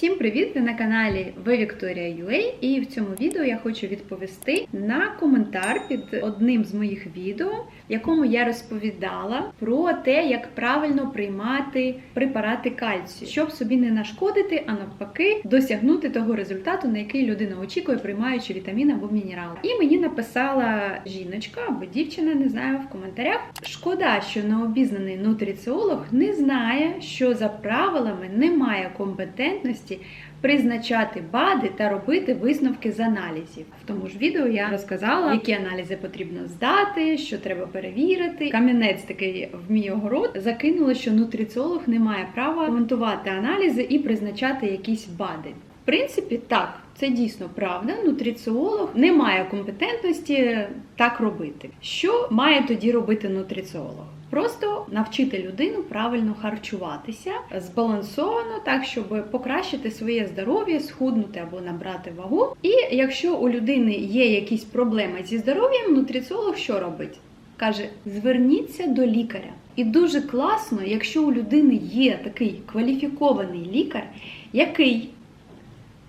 Всім привіт! Ви на каналі Ви Вікторія UA і в цьому відео я хочу відповісти на коментар під одним з моїх відео, в якому я розповідала про те, як правильно приймати препарати кальцію, щоб собі не нашкодити, а навпаки, досягнути того результату, на який людина очікує, приймаючи вітамін або мінерал. І мені написала жіночка або дівчина, не знаю, в коментарях. Шкода, що необізнаний нутриціолог не знає, що за правилами немає компетентності призначати БАДи та робити висновки з аналізів. В тому ж відео я розказала, які аналізи потрібно здати, що треба перевірити. Камінець такий в мій огород закинуло, що нутриціолог не має права коментувати аналізи і призначати якісь БАДи. В принципі, так, це дійсно правда. Нутриціолог не має компетентності так робити. Що має тоді робити нутриціолог? Просто навчити людину правильно харчуватися збалансовано, так щоб покращити своє здоров'я, схуднути або набрати вагу. І якщо у людини є якісь проблеми зі здоров'ям, нутриціолог що робить? Каже: зверніться до лікаря. І дуже класно, якщо у людини є такий кваліфікований лікар, який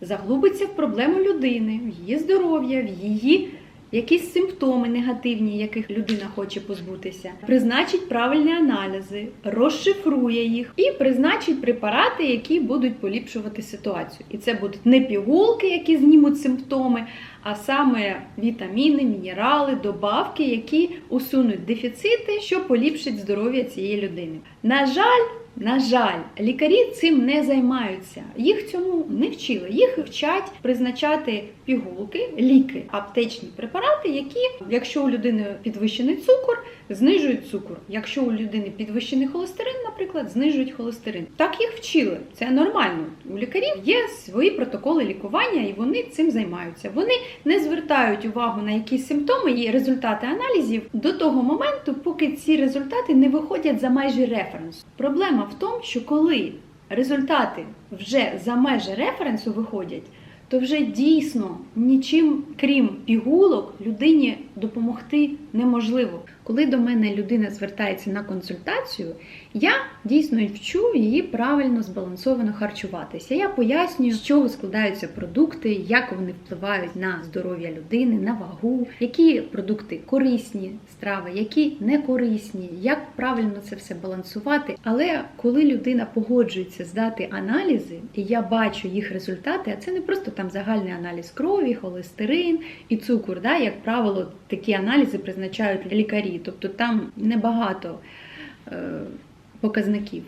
заглубиться в проблему людини, в її здоров'я, в її якісь симптоми негативні, яких людина хоче позбутися, призначить правильні аналізи, розшифрує їх і призначить препарати, які будуть поліпшувати ситуацію. І це будуть не пігулки, які знімуть симптоми, а саме вітаміни, мінерали, добавки, які усунуть дефіцити, що поліпшить здоров'я цієї людини. На жаль. На жаль, лікарі цим не займаються. Їх цьому не вчили. Їх вчать призначати пігулки, ліки, аптечні препарати, які, якщо у людини підвищений цукор, знижують цукор. Якщо у людини підвищений холестерин, наприклад, знижують холестерин. Так їх вчили. Це нормально. У лікарів є свої протоколи лікування, і вони цим займаються. Вони не звертають увагу на якісь симптоми і результати аналізів до того моменту, поки ці результати не виходять за межі референсу. Проблема в тому, що коли результати вже за межі референсу виходять, то вже дійсно нічим, крім пігулок, людині допомогти неможливо. Коли до мене людина звертається на консультацію, я дійсно вчу її правильно збалансовано харчуватися. Я пояснюю, з чого складаються продукти, як вони впливають на здоров'я людини, на вагу, які продукти корисні страви, які не корисні, як правильно це все балансувати. Але коли людина погоджується здати аналізи, і я бачу їх результати, а це не просто там загальний аналіз крові, холестерин і цукор. Да? Як правило, такі аналізи призначають лікарі, тобто там небагато е, показників.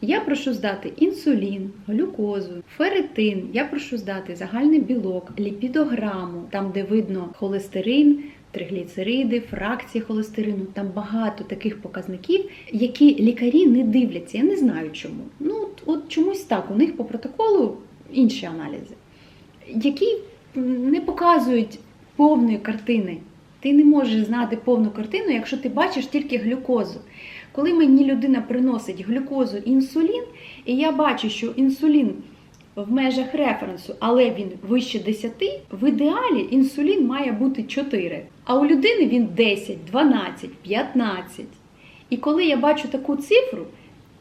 Я прошу здати інсулін, глюкозу, ферритин, я прошу здати загальний білок, ліпідограму, там де видно холестерин, тригліцериди, фракції холестерину. Там багато таких показників, які лікарі не дивляться. Я не знаю чому. Ну от, от чомусь так. У них по протоколу інші аналізи, які не показують повної картини. Ти не можеш знати повну картину, якщо ти бачиш тільки глюкозу. Коли мені людина приносить глюкозу інсулін, і я бачу, що інсулін в межах референсу, але він вище 10, в ідеалі інсулін має бути 4. А у людини він 10, 12, 15. І коли я бачу таку цифру,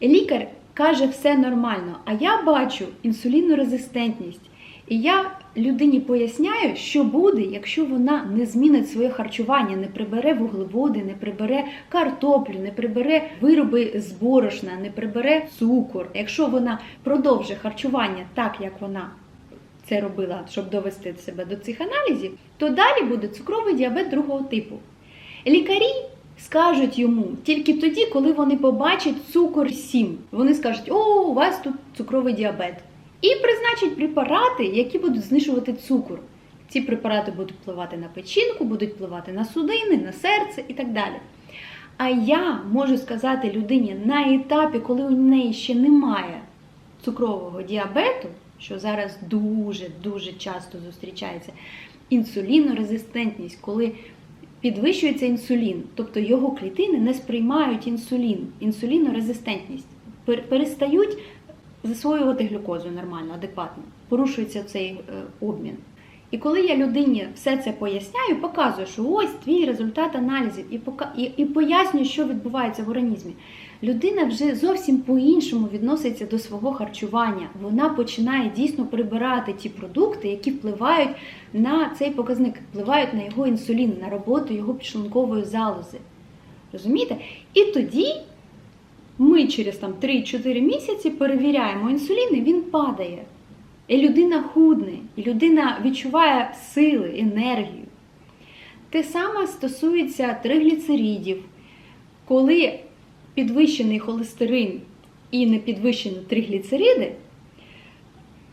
лікар каже, все нормально, а я бачу інсулінорезистентність. І я людині поясняю, що буде, якщо вона не змінить своє харчування, не прибере вуглеводи, не прибере картоплю, не прибере вироби з борошна, не прибере цукор. Якщо вона продовжить харчування так, як вона це робила, щоб довести себе до цих аналізів, то далі буде цукровий діабет другого типу. Лікарі скажуть йому тільки тоді, коли вони побачать цукор 7. Вони скажуть, о, у вас тут цукровий діабет. І призначать препарати, які будуть знижувати цукор. Ці препарати будуть впливати на печінку, будуть впливати на судини, на серце і так далі. А я можу сказати людині на етапі, коли у неї ще немає цукрового діабету, що зараз дуже-дуже часто зустрічається, інсулінорезистентність, коли підвищується інсулін, тобто його клітини не сприймають інсулін, інсулінорезистентність, перестають засвоювати глюкозу нормально, адекватно, порушується цей е, обмін. І коли я людині все це поясняю, показую, що ось твій результат аналізів, і, пока... і, і пояснюю, що відбувається в організмі, людина вже зовсім по-іншому відноситься до свого харчування. Вона починає дійсно прибирати ті продукти, які впливають на цей показник, впливають на його інсулін, на роботу його підшлункової залози. Розумієте? І тоді ми через там 3-4 місяці перевіряємо інсулін, і він падає. І людина худне, і людина відчуває сили, енергію. Те саме стосується тригліцеридів, коли підвищений холестерин і не підвищені тригліцериди,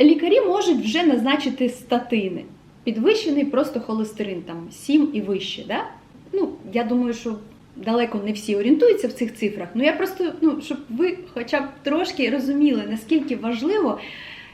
лікарі можуть вже назначити статини. Підвищений просто холестерин, там 7 і вище. Да? Ну, я думаю, що далеко не всі орієнтуються в цих цифрах. Ну я просто, ну, щоб ви хоча б трошки розуміли, наскільки важливо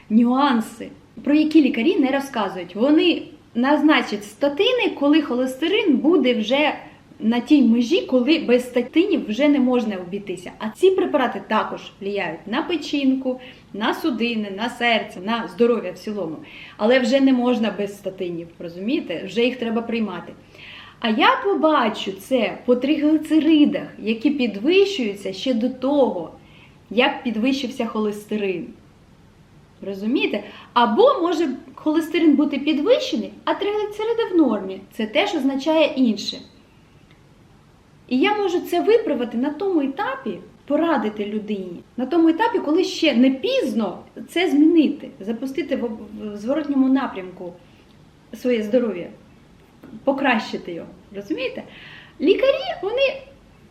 нюанси, про які лікарі не розказують. Вони назначать статини, коли холестерин буде вже на тій межі, коли без статинів вже не можна обійтися. А ці препарати також впливають на печінку, на судини, на серце, на здоров'я в цілому. Але вже не можна без статинів, розумієте? Вже їх треба приймати. А я побачу це по триглицеридах, які підвищуються ще до того, як підвищився холестерин. Розумієте? Або може холестерин бути підвищений, а триглицериди в нормі. Це теж означає інше. І я можу це виправити на тому етапі, порадити людині, на тому етапі, коли ще не пізно це змінити, запустити в зворотньому напрямку своє здоров'я, покращити його. Розумієте? Лікарі, вони,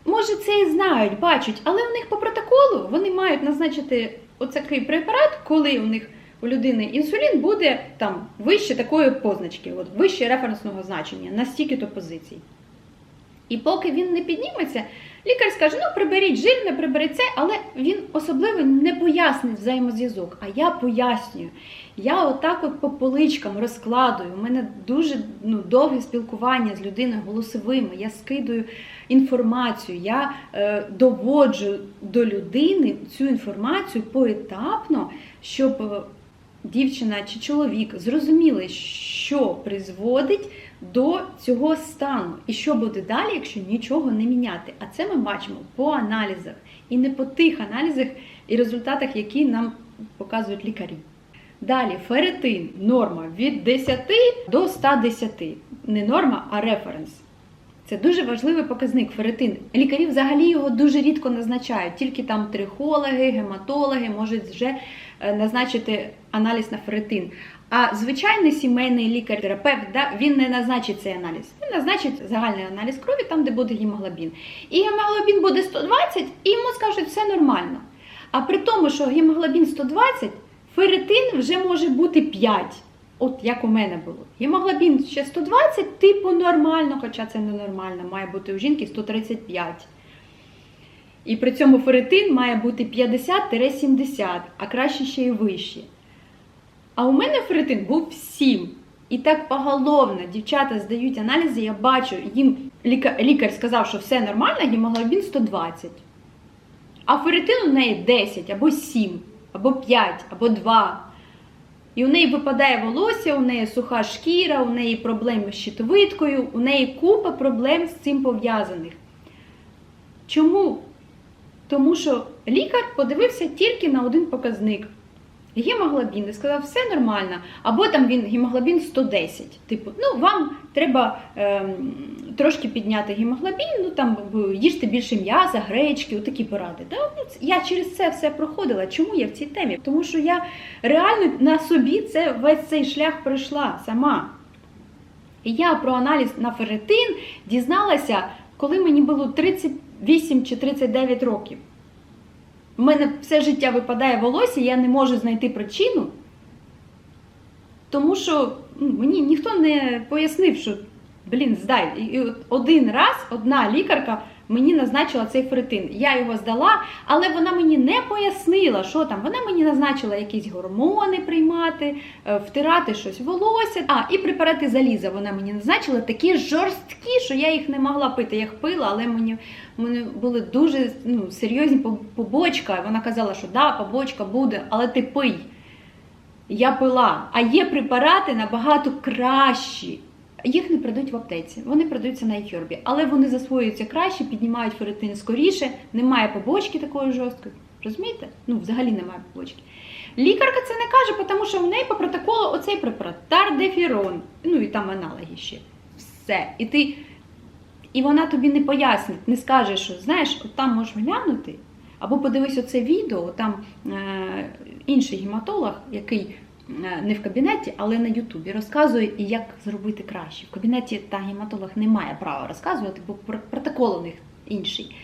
може, це і знають, бачать, але у них по протоколу вони мають назначити оцякий препарат, коли у них у людини інсулін буде там вище такої позначки, от, вище референсного значення на стільки-то позицій. І поки він не підніметься, лікар скаже: ну приберіть жирне, приберіть це, але він особливо не пояснить взаємозв'язок. А я пояснюю. Я отак от по поличкам розкладую. У мене дуже ну, довге спілкування з людиною голосовими. Я скидую інформацію, я е, доводжу до людини цю інформацію поетапно, щоб е, дівчина чи чоловік зрозуміли, що призводить до цього стану, і що буде далі, якщо нічого не міняти. А це ми бачимо по аналізах і не по тих аналізах і результатах, які нам показують лікарі. Далі ферритин норма від 10 до 110. Не норма, а референс. Це дуже важливий показник ферритин. Лікарі взагалі його дуже рідко назначають, тільки там трихологи, гематологи можуть вже е, назначити аналіз на ферритин. А звичайний сімейний лікар-терапевт да, він не назначить цей аналіз. Він назначить загальний аналіз крові, там, де буде гемоглобін. І гемоглобін буде 120, і йому скажуть, все нормально. А при тому, що гемоглобін 120, ферритин вже може бути 5. От як у мене було. Гемоглобін ще 120, типу нормально, хоча це не нормально, має бути у жінки 135. І при цьому ферритин має бути 50-70, а краще ще й вищий. А у мене ферритин був 7. І так поголовно дівчата здають аналізи, я бачу, їм лікар, сказав, що все нормально, гемоглобін 120. А ферритин у неї 10, або 7, або 5, або 2. І у неї випадає волосся, у неї суха шкіра, у неї проблеми з щитовидкою, у неї купа проблем з цим пов'язаних. Чому? Тому що лікар подивився тільки на один показник. Гемоглобін і сказав, все нормально. Або там він гемоглобін 110. Типу, ну вам треба е, трошки підняти гемоглобін, ну там їжте більше м'яса, гречки, отакі поради. Та, ну, я через це все проходила. Чому я в цій темі? Тому що я реально на собі це весь цей шлях пройшла сама. І я про аналіз на ферритин дізналася, коли мені було 38 чи 39 років. У мене все життя випадає волосся, я не можу знайти причину, тому що ну, мені ніхто не пояснив, що, блін, здай. І один раз одна лікарка мені назначила цей ферритин. Я його здала, але вона мені не пояснила, що там. Вона мені назначила якісь гормони приймати, е, втирати щось волосся. А, і препарати заліза вона мені назначила такі жорсткі, що я їх не могла пити. Я їх пила, але мені, мені були дуже ну, серйозні побочка. Вона казала, що да, побочка буде, але ти пий. я пила. А є препарати набагато кращі. Їх не продають в аптеці, вони продаються на iHerb, але вони засвоюються краще, піднімають ферритин скоріше, немає побочки такої жорсткої. Розумієте? Ну, взагалі немає побочки. Лікарка це не каже, тому що в неї по протоколу оцей препарат тардефірон, ну і там аналоги ще. Все. І ти. І вона тобі не пояснить, не скаже, що знаєш, от там можеш глянути, або подивись оце відео, там е, інший гематолог, який не в кабінеті, але на Ютубі розказує, як зробити краще. В кабінеті та гематолог не має права розказувати, бо пр- протокол у них інший.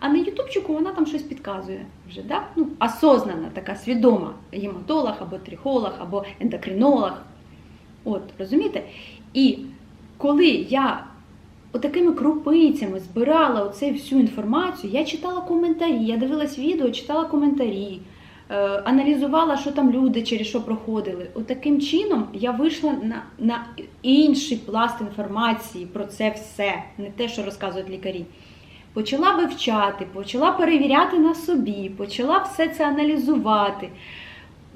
А на Ютубчику вона там щось підказує вже, да? ну, осознана, така свідома гематолог, або трихолог, або ендокринолог. От, розумієте? І коли я отакими крупицями збирала оце всю інформацію, я читала коментарі, я дивилась відео, читала коментарі, е, аналізувала, що там люди через що проходили. Отаким чином я вийшла на, на інший пласт інформації про це все, не те, що розказують лікарі. Почала вивчати, почала перевіряти на собі, почала все це аналізувати,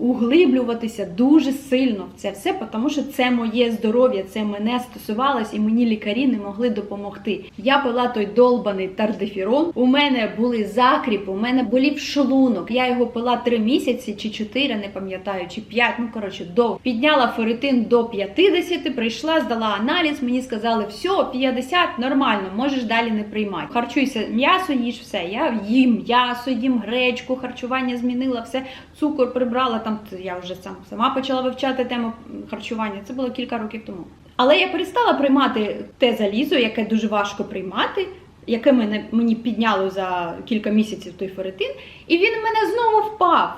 углиблюватися дуже сильно в це все, тому що це моє здоров'я, це мене стосувалось, і мені лікарі не могли допомогти. Я пила той долбаний тардефірон. У мене були закріпи, у мене болів шлунок. Я його пила три місяці чи чотири, не пам'ятаю, чи п'ять. Ну коротше, довго. Підняла ферритин до 50, прийшла, здала аналіз. Мені сказали, все, 50, нормально, можеш далі не приймати. Харчуйся, м'ясо їж, все. Я їм м'ясо, їм гречку, харчування змінила, все, цукор прибрала. Там я вже сам сама почала вивчати тему харчування. Це було кілька років тому. Але я перестала приймати те залізо, яке дуже важко приймати, яке мене мені підняло за кілька місяців той ферритин, і він в мене знову впав.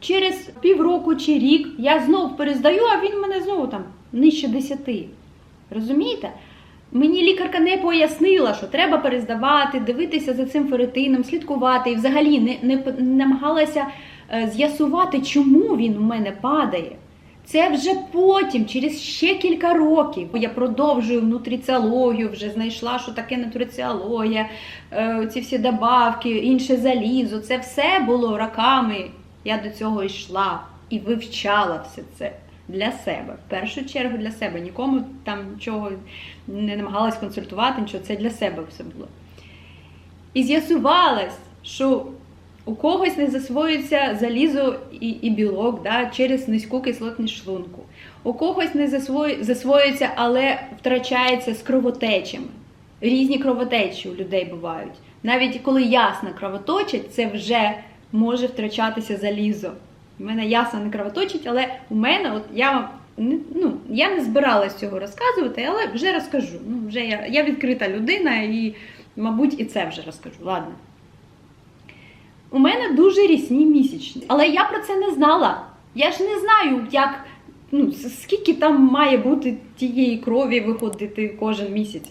Через півроку чи рік я знов перездаю, а він мене знову там нижче 10. Розумієте? Мені лікарка не пояснила, що треба перездавати, дивитися за цим ферритином, слідкувати і взагалі не, не, намагалася з'ясувати, чому він у мене падає. Це вже потім, через ще кілька років, я продовжую нутриціологію, вже знайшла, що таке нутриціологія, е, ці всі добавки, інше залізо. Це все було роками. Я до цього йшла і вивчала все це для себе. В першу чергу для себе. Нікому там нічого не намагалась консультувати, нічого. Це для себе все було. І з'ясувалось, що у когось не засвоюється залізо і, і білок да, через низьку кислотність шлунку. У когось не засвою- засвоюється, але втрачається з кровотечами. Різні кровотечі у людей бувають. Навіть коли ясно кровоточить, це вже може втрачатися залізо. У мене ясно не кровоточить, але у мене, от я ну, я не збиралась цього розказувати, але вже розкажу. Ну, вже я, я відкрита людина і, мабуть, і це вже розкажу. Ладно. У мене дуже рісні місячні, але я про це не знала. Я ж не знаю, як, ну, скільки там має бути тієї крові виходити кожен місяць.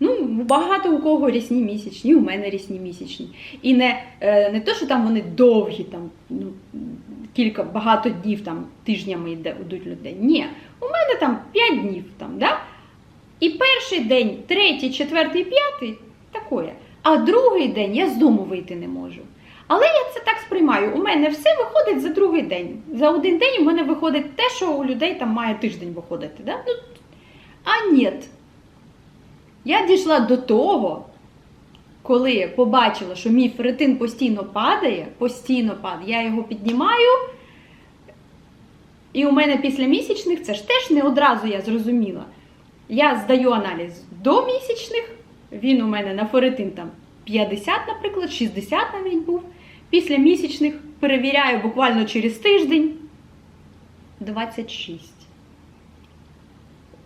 Ну, багато у кого рісні місячні, у мене рісні місячні. І не, е, не то, що там вони довгі, там, ну, кілька, багато днів, там, тижнями йдуть людей. Ні, у мене там 5 днів. Там, да? І перший день, третій, четвертий, п'ятий такое. А другий день я з дому вийти не можу. Але я це так сприймаю. У мене все виходить за другий день. За один день у мене виходить те, що у людей там має тиждень виходити. Да? Ну, а ні. Я дійшла до того, коли побачила, що мій ферритин постійно падає, постійно падає, я його піднімаю. І у мене після місячних це ж теж не одразу я зрозуміла. Я здаю аналіз до місячних, він у мене на ферритин там 50, наприклад, 60 навіть був. Після місячних перевіряю буквально через тиждень 26.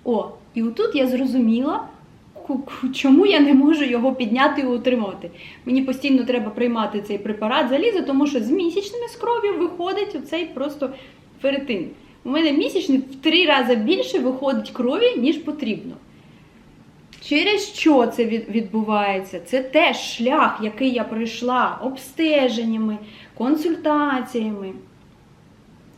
О, і отут я зрозуміла, чому я не можу його підняти і утримувати. Мені постійно треба приймати цей препарат заліза, тому що з місячними з кров'ю виходить оцей просто ферритин. У мене місячний в три рази більше виходить крові, ніж потрібно. Через що це відбувається? Це теж шлях, який я пройшла обстеженнями, консультаціями.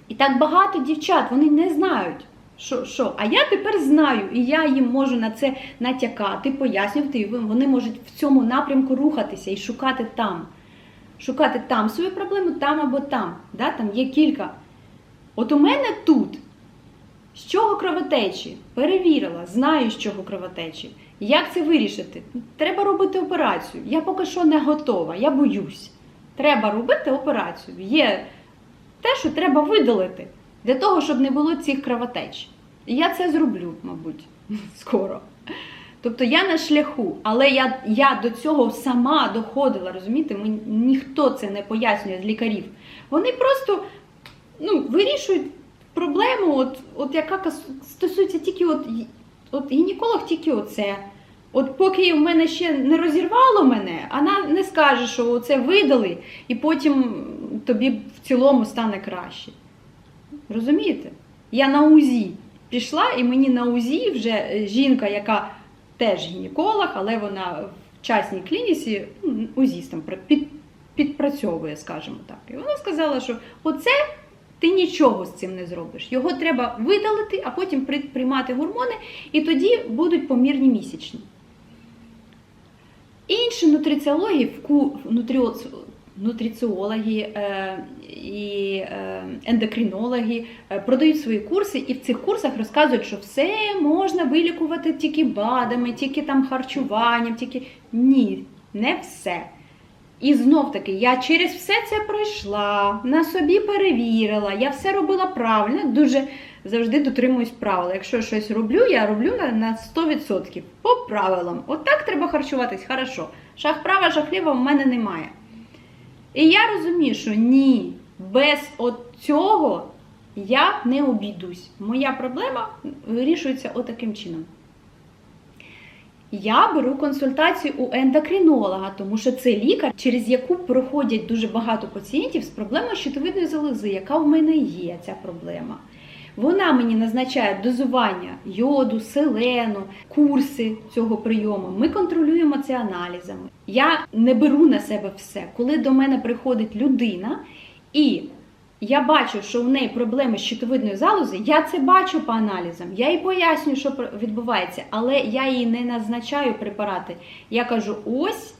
І так багато дівчат вони не знають, що, що. А я тепер знаю, і я їм можу на це натякати, пояснювати, і вони можуть в цьому напрямку рухатися і шукати там. Шукати там свою проблему, там або там. Да? Там є кілька От у мене тут з чого кровотечі? Перевірила, знаю, з чого кровотечі. Як це вирішити? Треба робити операцію. Я поки що не готова, я боюсь. Треба робити операцію. Є те, що треба видалити для того, щоб не було цих кровотеч. І я це зроблю, мабуть, скоро. Тобто я на шляху, але я, я до цього сама доходила, розумієте? Мені ніхто це не пояснює з лікарів. Вони просто ну, вирішують проблему, от, от яка стосується тільки от, от гінеколог тільки оце. От поки в мене ще не розірвало мене, вона не скаже, що це видали, і потім тобі в цілому стане краще. Розумієте? Я на УЗІ пішла, і мені на УЗІ вже е, жінка, яка теж гінеколог, але вона в частній клініці ну, пр- під, підпрацьовує, скажімо так. І вона сказала, що оце ти нічого з цим не зробиш. Його треба видалити, а потім приймати гормони, і тоді будуть помірні місячні. Інші нутриціологи, нутриціологи е, і е, ендокринологи е, продають свої курси, і в цих курсах розказують, що все можна вилікувати тільки БАДами, тільки там харчуванням, тільки ні, не все. І знов таки, я через все це пройшла, на собі перевірила, я все робила правильно, дуже завжди дотримуюсь правил. Якщо щось роблю, я роблю на, на 100% по правилам. Отак треба харчуватись, хорошо. Шах права, шах ліва в мене немає. І я розумію, що ні, без от цього я не обійдусь. Моя проблема вирішується отаким чином. Я беру консультацію у ендокринолога, тому що це лікар, через яку проходять дуже багато пацієнтів з проблемою щитовидної залози, яка в мене є ця проблема. Вона мені назначає дозування йоду, селену, курси цього прийому. Ми контролюємо це аналізами. Я не беру на себе все. Коли до мене приходить людина і я бачу, що у неї проблеми з щитовидною залози, я це бачу по аналізам. Я їй пояснюю, що відбувається, але я їй не назначаю препарати. Я кажу: ось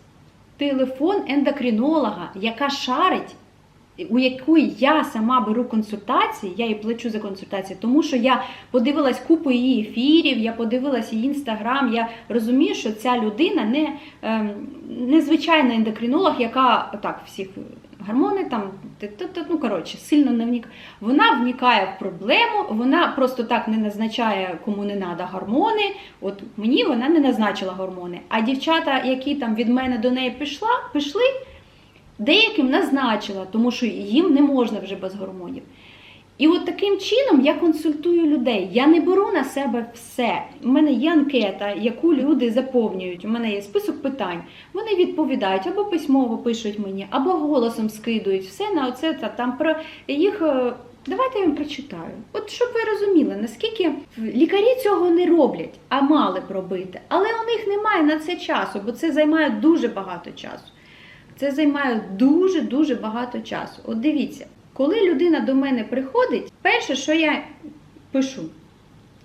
телефон ендокринолога, яка шарить, у якої я сама беру консультації, я їй плачу за консультації, тому що я подивилась купу її ефірів, я подивилась її інстаграм. Я розумію, що ця людина не, ем, не звичайна ендокринолог, яка так всіх гормони там, ну коротше, сильно не вникає. Вона вникає в проблему, вона просто так не назначає кому не треба гормони. От мені вона не назначила гормони. А дівчата, які там від мене до неї пішла, пішли, деяким назначила, тому що їм не можна вже без гормонів. І от таким чином я консультую людей. Я не беру на себе все. У мене є анкета, яку люди заповнюють. У мене є список питань. Вони відповідають або письмово пишуть мені, або голосом скидують. Все на оце та там про їх. е, Давайте я вам прочитаю. От щоб ви розуміли, наскільки лікарі цього не роблять, а мали б робити. Але у них немає на це часу, бо це займає дуже багато часу. Це займає дуже дуже багато часу. От дивіться, коли людина до мене приходить, перше, що я пишу,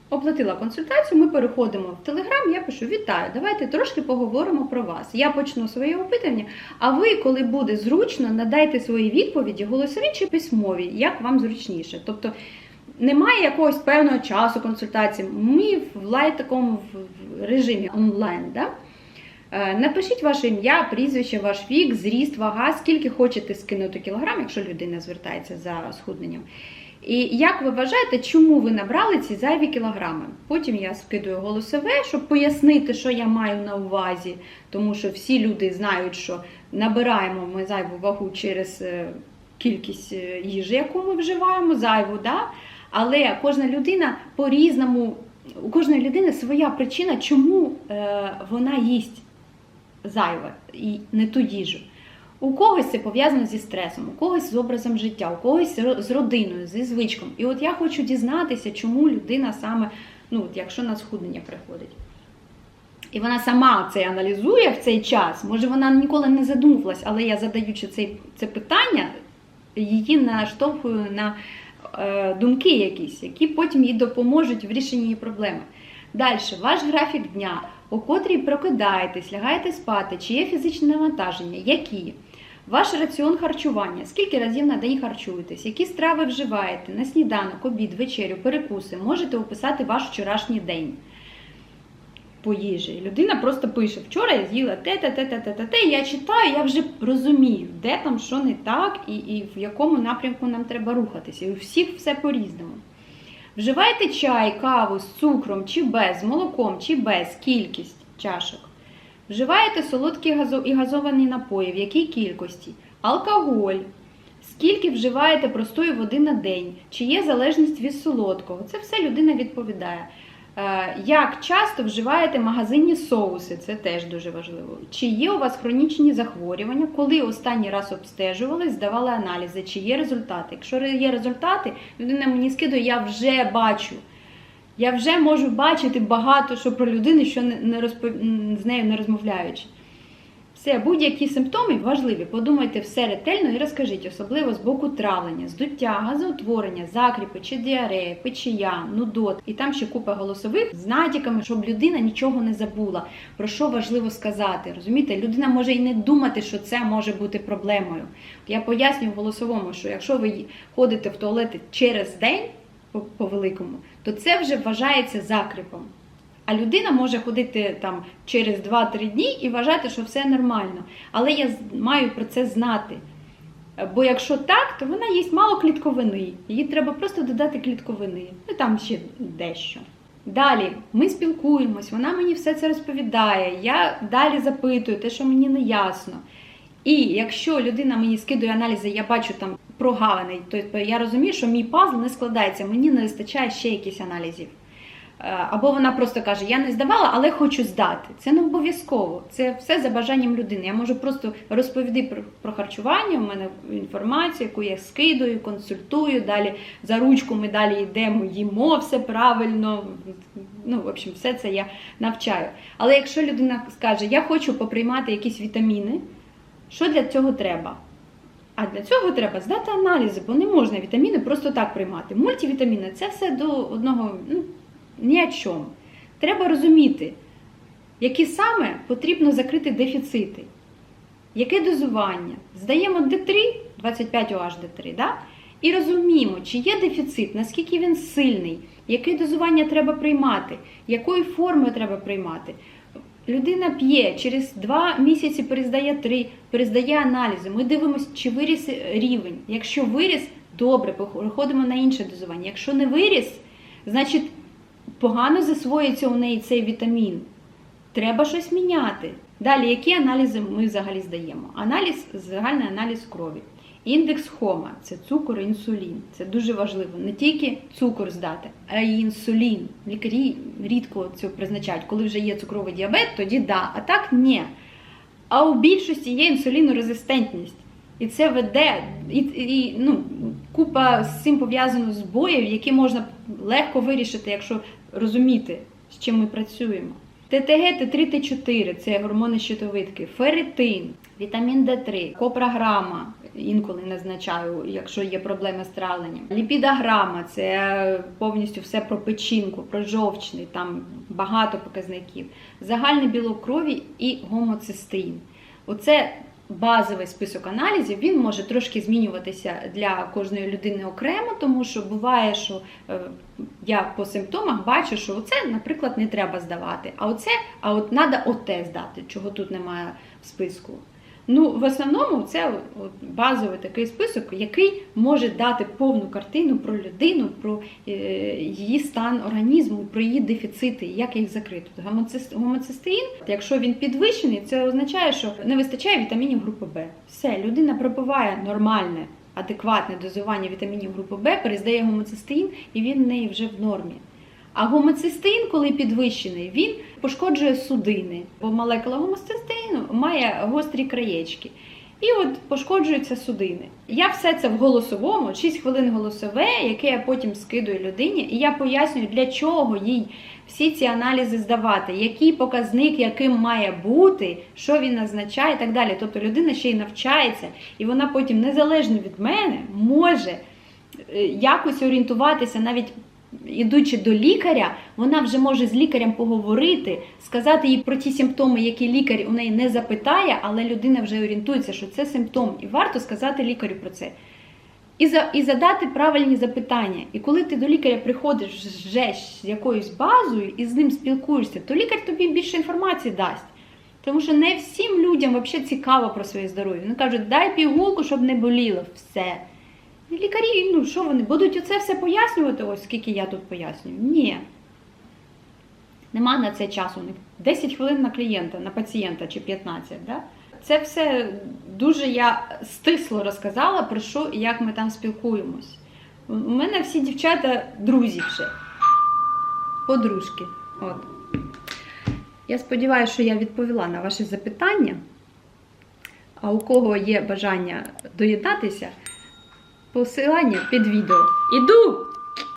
оплатила консультацію, ми переходимо в Телеграм, я пишу: Вітаю, давайте трошки поговоримо про вас. Я почну своє опитування, а ви, коли буде зручно, надайте свої відповіді голосові чи письмові, як вам зручніше. Тобто немає якогось певного часу консультації. Ми в лайт такому в- в режимі онлайн. Да? Е, Напишіть ваше ім'я, прізвище, ваш вік, зріст, вага, скільки хочете скинути кілограм, якщо людина звертається за схудненням. І як ви вважаєте, чому ви набрали ці зайві кілограми? Потім я скидую голосове, щоб пояснити, що я маю на увазі, тому що всі люди знають, що набираємо ми зайву вагу через е, кількість е, їжі, яку ми вживаємо, зайву, да? але кожна людина по-різному, у кожної людини своя причина, чому вона їсть зайве і не ту їжу. У когось це пов'язано зі стресом, у когось з образом життя, у когось з родиною, зі звичком. І от я хочу дізнатися, чому людина саме, ну от якщо на схуднення приходить. І вона сама це аналізує в цей час. Може, вона ніколи не задумувалась, але я задаючи цей, це питання, її наштовхую на е, думки якісь, які потім їй допоможуть в рішенні її проблеми. Далі, ваш графік дня, у котрій прокидаєтесь, лягаєте спати, чи є фізичне навантаження, які? Ваш раціон харчування, скільки разів на день харчуєтесь, які страви вживаєте на сніданок, обід, вечерю, перекуси, можете описати ваш вчорашній день по їжі. Людина просто пише: вчора я з'їла те, те, те, те, те, те, те. Я читаю, я вже розумію, де там що не так, і, і в якому напрямку нам треба рухатися. І у всіх все по-різному. Вживайте чай, каву з цукром чи без, з молоком чи без, кількість чашок. Вживаєте солодкі і газовані напої, в якій кількості? Алкоголь. Скільки вживаєте простої води на день? Чи є залежність від солодкого? Це все людина відповідає. Е, Як часто вживаєте магазинні соуси? Це теж дуже важливо. Чи є у вас хронічні захворювання? Коли останній раз обстежували, здавали аналізи, чи є результати? Якщо є результати, людина мені скидує, я вже бачу. Я вже можу бачити багато що про людину, що не розпов... з нею не розмовляючи. Все, будь-які симптоми важливі. Подумайте все ретельно і розкажіть, особливо з боку травлення, здуття, газоутворення, закріпи чи діарея, печія, нудот. І там ще купа голосових з натяками, щоб людина нічого не забула, про що важливо сказати. Розумієте, людина може і не думати, що це може бути проблемою. Я пояснюю в голосовому, що якщо ви ходите в туалети через день по, великому, то це вже вважається закріпом. А людина може ходити там через 2-3 дні і вважати, що все нормально. Але я маю про це знати. Бо якщо так, то вона їсть мало клітковини. Їй треба просто додати клітковини. Ну там ще дещо. Далі ми спілкуємось, вона мені все це розповідає. Я далі запитую те, що мені не ясно. І якщо людина мені скидує аналізи, я бачу там прогалини, то я розумію, що мій пазл не складається, мені не вистачає ще якихось аналізів. Е, Або вона просто каже: Я не здавала, але хочу здати. Це не обов'язково. Це все за бажанням людини. Я можу просто розповісти про, харчування. У мене інформацію, яку я скидую, консультую. Далі за ручку ми далі йдемо, їмо все правильно. Ну, в общем, все це я навчаю. Але якщо людина скаже, я хочу поприймати якісь вітаміни, що для цього треба? А для цього треба здати аналізи, бо не можна вітаміни просто так приймати. Мультивітаміни це все до одного ну, ні о чому. Треба розуміти, які саме потрібно закрити дефіцити, яке дозування. Здаємо D3, 25 OH D3, да? і розуміємо, чи є дефіцит, наскільки він сильний, яке дозування треба приймати, якою формою треба приймати. Людина п'є, через два місяці перездає три, перездає аналізи. Ми дивимося, чи виріс рівень. Якщо виріс, добре, переходимо на інше дозування. Якщо не виріс, значить погано засвоюється у неї цей вітамін. Треба щось міняти. Далі, які аналізи ми взагалі здаємо? Аналіз, загальний аналіз крові. Індекс хома це цукор, інсулін. Це дуже важливо. Не тільки цукор здати, а й інсулін. Лікарі рідко це призначають. Коли вже є цукровий діабет, тоді да. А так ні. А у більшості є інсулінорезистентність. І це веде і, і ну, купа з цим пов'язано збоїв, які можна легко вирішити, якщо розуміти, з чим ми працюємо. ТТГ, Т3, Т4 це гормони щитовидки, ферритин, вітамін Д3, копрограма, інколи назначаю, якщо є проблеми з травленням. Ліпідограма це повністю все про печінку, про жовчний, там багато показників. Загальний білок крові і гомоцистеїн. Оце базовий список аналізів. Він може трошки змінюватися для кожної людини окремо, тому що буває, що е, я по симптомах бачу, що оце, наприклад, не треба здавати, а оце, а от треба оте здати, чого тут немає в списку. Ну, в основному це базовий такий список, який може дати повну картину про людину, про е, її стан організму, про її дефіцити, як їх закрити. Гомоцис- Гомоцистеїн, якщо він підвищений, це означає, що не вистачає вітамінів групи Б. Все, людина пробиває нормальне, адекватне дозування вітамінів групи Б, перездає гомоцистеїн, і він в неї вже в нормі. А гомоцистеїн, коли підвищений, він пошкоджує судини, бо молекула гомоцистеїну має гострі краєчки. І от пошкоджуються судини. Я все це в голосовому, 6 хвилин голосове, яке я потім скидую людині, і я пояснюю, для чого їй всі ці аналізи здавати, який показник, яким має бути, що він означає і так далі. Тобто людина ще й навчається, і вона потім, незалежно від мене, може е, якось орієнтуватися навіть ідучи до лікаря, вона вже може з лікарем поговорити, сказати їй про ті симптоми, які лікар у неї не запитає, але людина вже орієнтується, що це симптом, і варто сказати лікарю про це. І, за, і задати правильні запитання. І коли ти до лікаря приходиш вже з якоюсь базою і з ним спілкуєшся, то лікар тобі більше інформації дасть. Тому що не всім людям взагалі цікаво про своє здоров'я. Вони кажуть, дай пігулку, щоб не боліло. Все. Лікарі, ну що вони, будуть оце все пояснювати, ось скільки я тут пояснюю? Ні. Нема на це часу. 10 хвилин на клієнта, на пацієнта чи 15. Да? Це все дуже я стисло розказала про що і як ми там спілкуємось. У мене всі дівчата друзі вже, подружки. От. Я сподіваюся, що я відповіла на ваші запитання. А у кого є бажання доєднатися, посилання під відео. Іду!